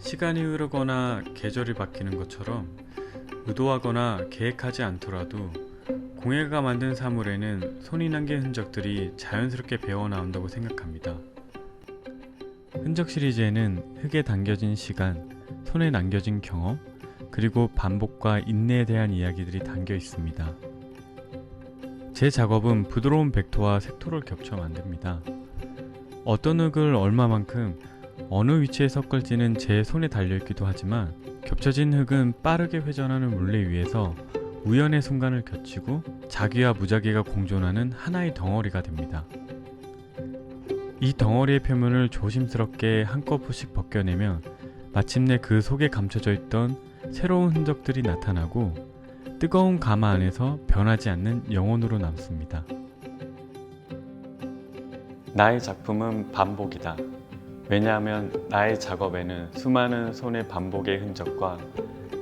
시간이 흐르거나 계절이 바뀌는 것처럼 의도하거나 계획하지 않더라도 공예가 만든 사물에는 손이 남긴 흔적들이 자연스럽게 배어 나온다고 생각합니다. 흔적 시리즈에는 흙에 담겨진 시간, 손에 남겨진 경험, 그리고 반복과 인내에 대한 이야기들이 담겨 있습니다. 제 작업은 부드러운 벡터와 색토를 겹쳐 만듭니다. 어떤 흙을 얼마만큼 어느 위치에 섞을지는 제 손에 달려있기도 하지만 겹쳐진 흙은 빠르게 회전하는 물레 위에서 우연의 순간을 겹치고 자기와 무자기가 공존하는 하나의 덩어리가 됩니다. 이 덩어리의 표면을 조심스럽게 한꺼번씩 벗겨내면 마침내 그 속에 감춰져 있던 새로운 흔적들이 나타나고 뜨거운 가마 안에서 변하지 않는 영혼으로 남습니다. 나의 작품은 반복이다. 왜냐하면 나의 작업에는 수많은 손의 반복의 흔적과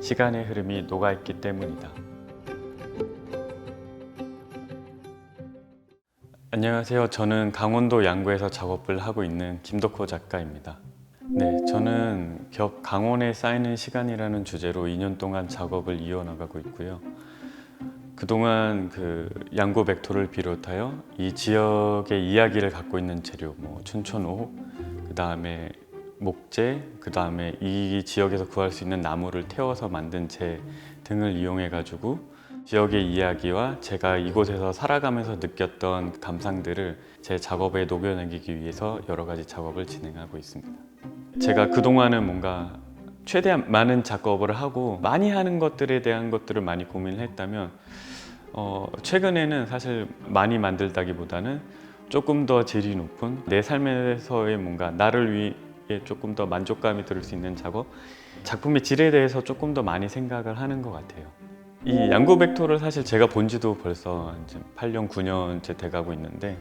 시간의 흐름이 녹아있기 때문이다. 안녕하세요. 저는 강원도 양구에서 작업을 하고 있는 김덕호 작가입니다. 네, 저는 겹 강원에 쌓이는 시간이라는 주제로 2년 동안 작업을 이어나가고 있고요. 그동안 그 양구 백토를 비롯하여 이 지역의 이야기를 갖고 있는 재료, 뭐 춘천호, 그 다음에 목재, 그 다음에 이 지역에서 구할 수 있는 나무를 태워서 만든 재 등을 이용해 가지고 지역의 이야기와 제가 이곳에서 살아가면서 느꼈던 감상들을 제 작업에 녹여내기 위해서 여러 가지 작업을 진행하고 있습니다. 제가 그동안은 뭔가 최대한 많은 작업을 하고 많이 하는 것들에 대한 것들을 많이 고민을 했다면 어, 최근에는 사실 많이 만들다기보다는 조금 더 질이 높은 내 삶에서의 뭔가 나를 위해 조금 더 만족감이 들을 수 있는 작업 작품의 질에 대해서 조금 더 많이 생각을 하는 것 같아요. 이 양구 벡토를 사실 제가 본 지도 벌써 이제 8년, 9년째 돼가고 있는데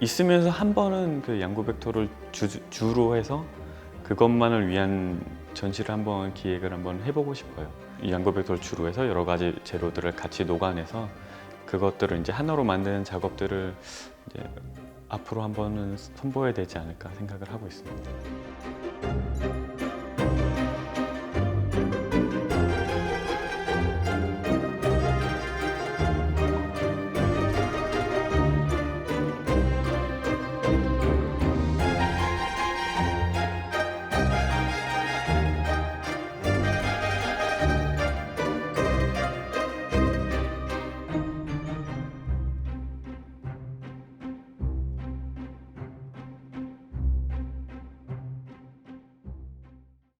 있으면서 한 번은 그 양구 벡토를 주, 주로 해서 그것만을 위한 전시를 한번 기획을 한번 해보고 싶어요. 이 양구 벡토를 주로 해서 여러 가지 재료들을 같이 녹아내서 그것들을 이제 하나로 만드는 작업들을 이제 앞으로 한번은 선보여야 되지 않을까 생각을 하고 있습니다.